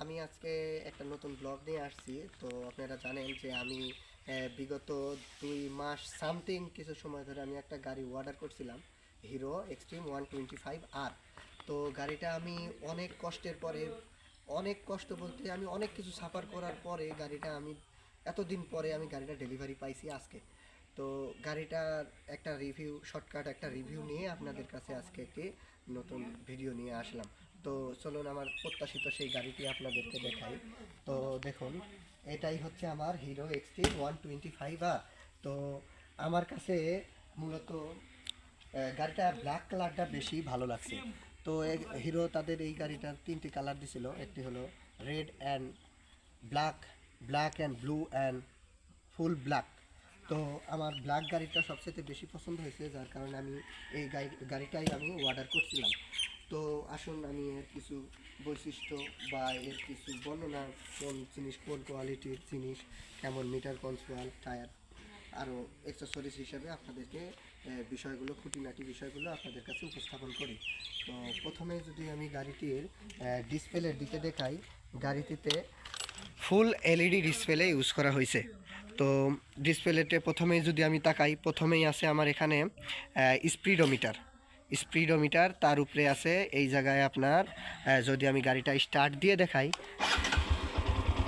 আমি আজকে একটা নতুন ব্লগ নিয়ে আসছি। তো আপনারা জানেন যে আমি বিগত দুই মাস সামথিং কিছু সময় ধরে আমি একটা গাড়ি অর্ডার করছিলাম hero xtreme one twenty five R তো গাড়িটা আমি অনেক কষ্টের পরে, অনেক কষ্ট বলতে আমি অনেক কিছু সাফার করার পরে গাড়িটা আমি, এতদিন পরে আমি গাড়িটা ডেলিভারি পাইছি আজকে। তো গাড়িটার একটা রিভিউ শর্টকাট একটা রিভিউ নিয়ে আপনাদের কাছে আজকে একটি নতুন ভিডিও নিয়ে আসলাম। তো চলুন আমার প্রত্যাশিত সেই গাড়িটি আপনাদেরকে দেখাই। তো দেখুন, এটাই হচ্ছে আমার hero XT one twenty five R তো আমার কাছে মূলত গাড়িটা ব্ল্যাক কালারটা বেশি ভালো লাগছে। তো হিরো তাদের এই গাড়িটার তিনটি কালার দিছিল। একটি হলো red and black black and blue and full black তো আমার ব্ল্যাক গাড়িটা সবচেয়ে বেশি পছন্দ হয়েছে, যার কারণে আমি এই গাড়ি- গাড়িটাই আমি অর্ডার করছিলাম। তো আসুন, আমি এর কিছু বৈশিষ্ট্য বা এর কিছু বর্ণনা কোন জিনিস, কোন কোয়ালিটির জিনিস, কেমন মিটার কনসোয়াল টায়ার আরও এক্সেসরিজ হিসাবে আপনাদেরকে বিষয়গুলো, খুঁটিনাটি বিষয়গুলো আপনাদের কাছে উপস্থাপন করি। তো প্রথমে যদি আমি গাড়িটির ডিসপ্লের দিকে দেখাই, গাড়িটিতে ফুল এলইডি ডিসপ্লে ইউজ করা হয়েছে। তো ডিসপ্লেতে প্রথমেই যদি আমি তাকাই, প্রথমেই আছে আমার এখানে স্পিডোমিটার। স্পিডোমিটার তার উপরে আছে এই জায়গায় আপনার যদি আমি গাড়িটা স্টার্ট দিয়ে দেখাই,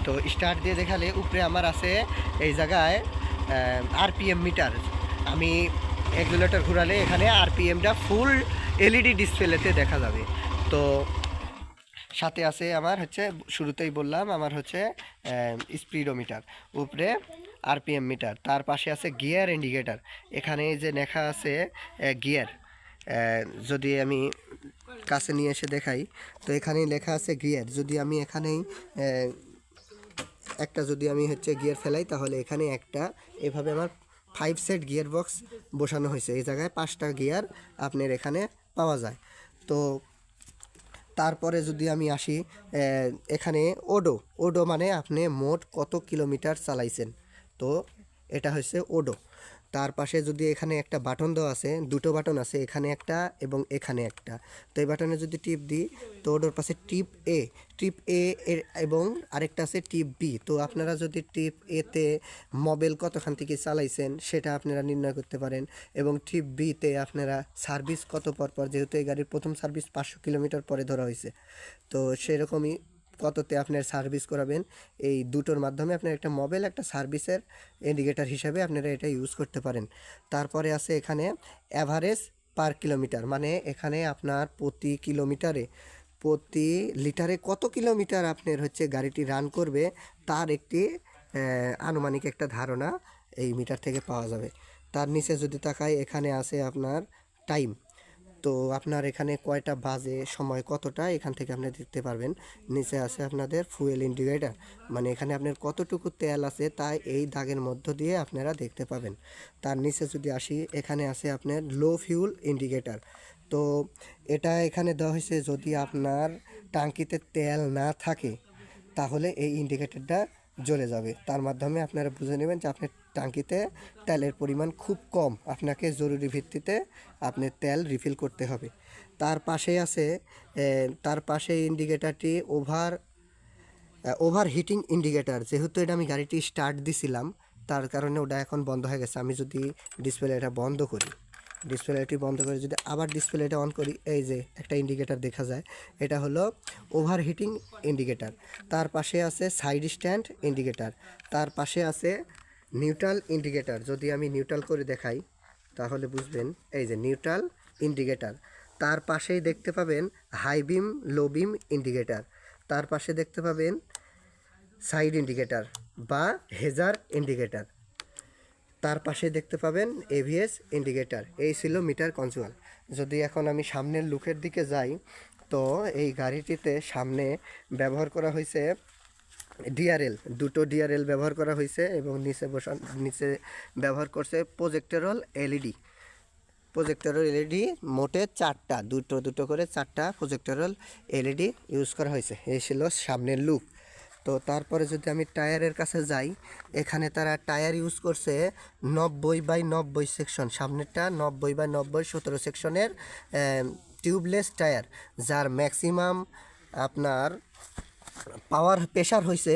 তো স্টার্ট দিয়ে দেখালে উপরে আমার আছে এই জায়গায় আরপিএম মিটার। আমি এগুলেটর ঘুরালে এখানে আরপিএমটা ফুল এলইডি ডিসপ্লেতে দেখা যাবে। তো সাথে আছে আমার হচ্ছে, শুরুতেই বললাম, আমার হচ্ছে স্পিডোমিটার, উপরে আরপিএম মিটার, তার পাশে আছে গিয়ার ইন্ডিকেটার। এখানে যে লেখা আছে গিয়ার যদি আমি কাছে নিয়ে এসে দেখাই, তো এখানেই লেখা আছে গিয়ার। যদি আমি এখানেই একটা যদি আমি হচ্ছে গিয়ার ফেলাই, তাহলে এখানে একটা, এভাবে আমার ফাইভ সেট গিয়ার বক্স বসানো হয়েছে। এই জায়গায় পাঁচটা গিয়ার আপনার এখানে পাওয়া যায়। তো তারপরে যদি আমি আসি এখানে ওডো। ওডো মানে আপনি মোট কত কিলোমিটার চালাইছেন? তো এটা হচ্ছে ওডো। তার পাশে যদি এখানে একটা বাটন দেওয়া আছে, দুটো বাটন আছে, এখানে একটা এবং এখানে একটা। তো এই বাটনে যদি টিপ দিই, তো ওডোর পাশে টিপ এ টিপ এ এর এবং আরেকটা আছে টিপ বি। তো আপনারা যদি টিপ এতে মোবাইল কতখান থেকে চালাইছেন, সেটা আপনারা নির্ণয় করতে পারেন এবং টিপ বিতে আপনারা সার্ভিস কত পর পর যেহেতু এই গাড়ির প্রথম সার্ভিস পাঁচশো কিলোমিটার পরে ধরা হয়েছে। তো সেরকমই কততে আপনার সার্ভিস করাবেন, এই দুটোর মাধ্যমে আপনার একটা মোবাইল একটা সার্ভিসের ইন্ডিকেটার হিসাবে আপনারা এটা ইউজ করতে পারেন। তারপরে আছে এখানে অ্যাভারেজ পার কিলোমিটার মানে এখানে আপনার প্রতি কিলোমিটারে প্রতি লিটারে কত কিলোমিটার আপনার হচ্ছে গাড়িটি রান করবে, তার একটি আনুমানিক একটা ধারণা এই মিটার থেকে পাওয়া যাবে। তার নিচে যদি তাকাই, এখানে আছে আপনার টাইম তো আপনার এখানে কয়টা বাজে, সময় কতটা, এখান থেকে আপনি দেখতে পারবেন। নিচে আছে আপনাদের ফুয়েল ইন্ডিকেটার মানে এখানে আপনার কতটুকু তেল আছে তা এই দাগের মধ্য দিয়ে আপনারা দেখতে পাবেন। তার নিচে যদি আসি, এখানে আছে আপনার লো ফিউল ইন্ডিকেটার তো এটা এখানে দেওয়া হয়েছে যদি আপনার টাঙ্কিতে তেল না থাকে, তাহলে এই ইন্ডিকেটরটা জ্বলে যাবে। তার মাধ্যমে আপনারা বুঝে নেবেন যে আপনার টাঙ্কিতে তেলের পরিমাণ খুব কম। আপনাকে জরুরি ভিত্তিতে আপনি তেল রিফিল করতে হবে। তার পাশে আছে তার পাশে ইন্ডিকেটারটি ওভার ওভার হিটিং ইন্ডিকেটার যেহেতু এটা আমি গাড়িটি স্টার্ট দিছিলাম, তার কারণে ওটা এখন বন্ধ হয়ে গেছে। আমি যদি ডিসপ্লেটা বন্ধ করি। ডিসপ্লেটি বন্ধ করে যদি আবার ডিসপ্লেটা অন করি, এই যে একটা ইন্ডিকেটার দেখা যায়, এটা হলো ওভার হিটিং ইন্ডিকেটার তার পাশে আছে সাইড স্ট্যান্ড ইন্ডিকেটার তার পাশে আছে নিউট্রাল ইন্ডিকেটার যদি আমি নিউট্রাল করে দেখাই, তাহলে বুঝবেন, এই যে নিউট্রাল ইন্ডিকেটার তার পাশেই দেখতে পাবেন high beam low beam indicator তার পাশে দেখতে পাবেন সাইড ইন্ডিকেটার বা হেজার ইন্ডিকেটার তার পাশে দেখতে পাবেন এভিএস ইন্ডিকেটার এই ছিল মিটার কনসোল যদি এখন আমি সামনের লুকের দিকে যাই, তো এই গাড়িটিতে সামনে ব্যবহার করা হয়েছে ডিআরএল দুটো ডিআরএল ব্যবহার করা হয়েছে এবং নিচে বসা, নিচে ব্যবহার করছে প্রজেক্টরল এলইডি প্রজেক্টরল এলইডি মোটে চারটা, দুটো দুটো করে চারটা প্রজেক্টরল এলইডি ইউজ করা হয়েছে। এই ছিল সামনের লুক তো তারপরে যদি আমি টায়ারের কাছে যাই, এখানে তারা টায়ার ইউজ করছে নব্বই বাই নব্বই সেকশন সামনেরটা নব্বই বাই নব্বই সতেরো সেকশনের টিউবলেস টায়ার, যার ম্যাক্সিমাম আপনার পাওয়ার প্রেশার হয়েছে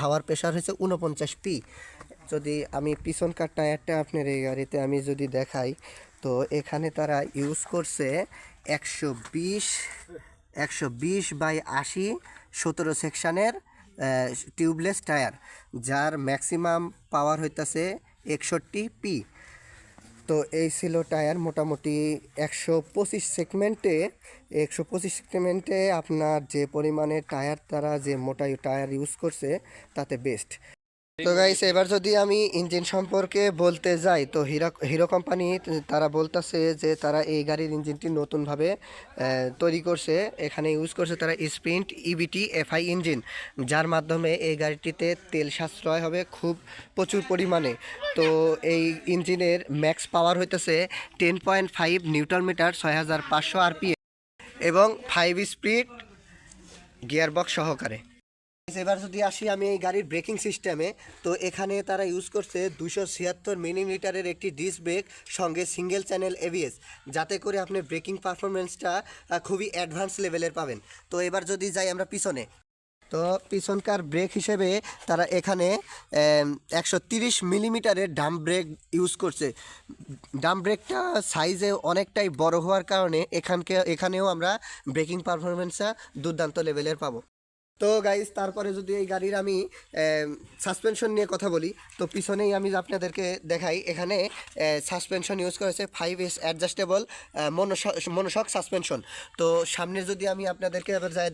হাওয়ার প্রেশার হয়েছে উনপঞ্চাশ পি যদি আমি পিছনকার টায়ারটা আপনার এই গাড়িতে আমি যদি দেখাই, তো এখানে তারা ইউজ করছে একশো বিশ একশো বিশ বাই আশি সতেরো সেকশানের টিউবলেস টায়ার, যার ম্যাক্সিমাম পাওয়ার হইতাছে একষট্টি পি। তো এই ছিল টায়ার মোটামুটি একশো পঁচিশ সেগমেন্টে। একশো পঁচিশ সেগমেন্টে আপনার যে পরিমাণে টায়ার তারা যে মোটা টায়ার ইউজ করছে, তাতে বেস্ট তো গাইস এবার যদি আমি ইঞ্জিন সম্পর্কে বলতে যাই তো হিরো হিরো কোম্পানি তারা বলতেছে যে তারা এই গাড়ির ইঞ্জিনটি নতুনভাবে তৈরি করছে। এখানে ইউজ করছে তারা স্প্রিন্ট ইবিটি এফআই ইঞ্জিন যার মাধ্যমে এই গাড়িটিতে তেল সাশ্রয় হবে খুব প্রচুর পরিমাণে। তো এই ইঞ্জিনের ম্যাক্স পাওয়ার হইতেছে ten point five newton meter ছয় হাজার পাঁচশো আরপিএম এবং ফাইভ স্পিড গিয়ারবক্স সহকারে। এবার যদি আসি আমি এই গাড়ির ব্রেকিং সিস্টেমে তো এখানে তারা ইউজ করছে দুশো ছিয়াত্তর মিলিমিটারের একটি ডিস্ক ব্রেক সঙ্গে সিঙ্গেল চ্যানেল এবিএস যাতে করে আপনি ব্রেকিং পারফরমেন্সটা খুবই অ্যাডভান্স লেভেলের পাবেন। তো এবার যদি যাই আমরা পিছনে, তো পিছনকার ব্রেক হিসেবে তারা এখানে একশো তিরিশ মিলিমিটারের ডাম ব্রেক ইউজ করছে। ডাম ব্রেকটা সাইজে অনেকটাই বড় হওয়ার কারণে এখানকে, এখানেও আমরা ব্রেকিং পারফরমেন্সটা দুর্দান্ত লেভেলের পাবো। তো গাইজ তারপরে যদি এই গাড়ির আমি সাসপেনশন নিয়ে কথা বলি, তো পিছনেই আমি আপনাদেরকে দেখাই, এখানে সাসপেনশন ইউজ করেছে five S adjustable monoshock suspension তো সামনে যদি আমি আপনাদেরকে এবার যাই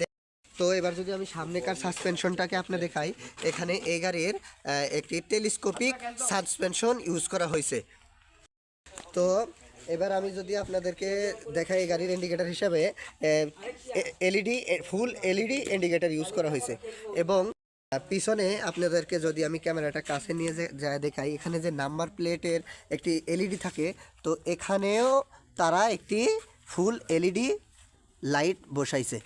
তো এবার যদি আমি সামনেকার সাসপেনশনটাকে আপনি দেখাই, এখানে এই গাড়ির একটি টেলিস্কোপিক সাসপেনশন ইউজ করা হয়েছে। তো এবার আমি যদি আপনাদেরকে দেখাই এই গাড়ির ইন্ডিকেটার হিসাবে LED full LED indicator use করা হয়েছে। এবং পিছনে আপনাদেরকে যদি আমি ক্যামেরাটা কাছে নিয়ে যায় দেখাই, এখানে যে নাম্বার প্লেটের একটি এলইডি থাকে, তো এখানেও তারা একটি ফুল এলইডি লাইট বসাইছে।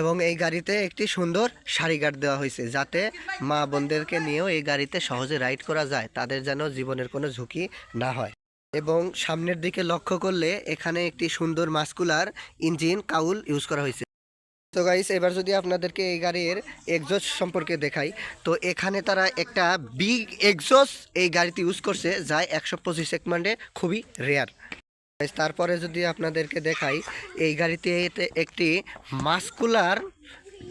এবং এই গাড়িতে একটি সুন্দর সারি গার্ড দেওয়া হয়েছে, যাতে মা বোনদেরকে নিয়েও এই গাড়িতে সহজে রাইড করা যায়, তাদের যেন জীবনের কোনো ঝুঁকি না হয়। এবং সামনের দিকে লক্ষ্য করলে এখানে একটি সুন্দর মাস্কুলার ইঞ্জিন কাউল ইউজ করা হয়েছে। তো গাইস এবার যদি আপনাদেরকে এই গাড়ির এক্সজস্ট সম্পর্কে দেখাই, তো এখানে তারা একটা বিগ এক্সজস্ট এই গাড়িতে ইউজ করছে, যা একশো পঁচিশ সেকমান্ডে খুবই রেয়ার তারপরে যদি আপনাদেরকে দেখাই, এই গাড়িতে একটি মাস্কুলার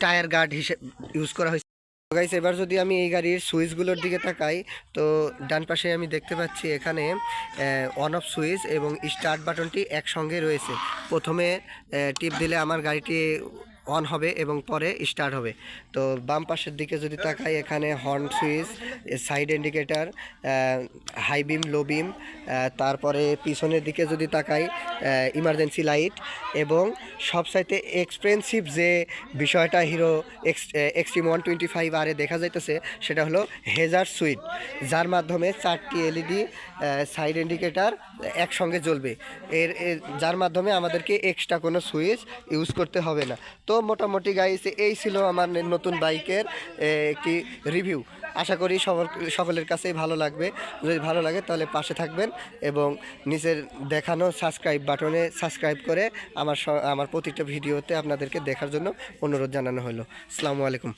টায়ার গার্ড হিসেবে ইউজ করা হয়েছে। গাইস এবার যদি আমি এই গাড়ির সুইচগুলোর দিকে তাকাই, তো ডান পাশে আমি দেখতে পাচ্ছি এখানে অন অফ সুইচ এবং স্টার্ট বাটনটি একসঙ্গে রয়েছে। প্রথমে টিপ দিলে আমার গাড়িটি অন হবে এবং পরে স্টার্ট হবে। তো বাম পাশের দিকে যদি তাকাই, এখানে horn switch side indicator high beam low beam তারপরে পিছনের দিকে যদি তাকাই ইমার্জেন্সি লাইট এবং সবসাইতে এক্সপেন্সিভ যে বিষয়টা hero X xtreme one twenty five R দেখা যাইতেছে, সেটা হলো হেজার সুইট যার মাধ্যমে চারটি এলইডি সাইড ইন্ডিকেটার একসঙ্গে জ্বলবে। এর যার মাধ্যমে আমাদেরকে এক্সট্রা কোনো সুইচ ইউজ করতে হবে না। তো মোটামুটি গাইছে এই ছিল আমার নতুন বাইকের একটি রিভিউ। আশা করি সবার সকলের কাছেই ভালো লাগবে। যদি ভালো লাগে তাহলে পাশে থাকবেন এবং নিচের দেখানো সাবস্ক্রাইব বাটনে সাবস্ক্রাইব করে আমার আমার প্রতিটা ভিডিওতে আপনাদেরকে দেখার জন্য অনুরোধ জানানো হলো। আসসালামু আলাইকুম।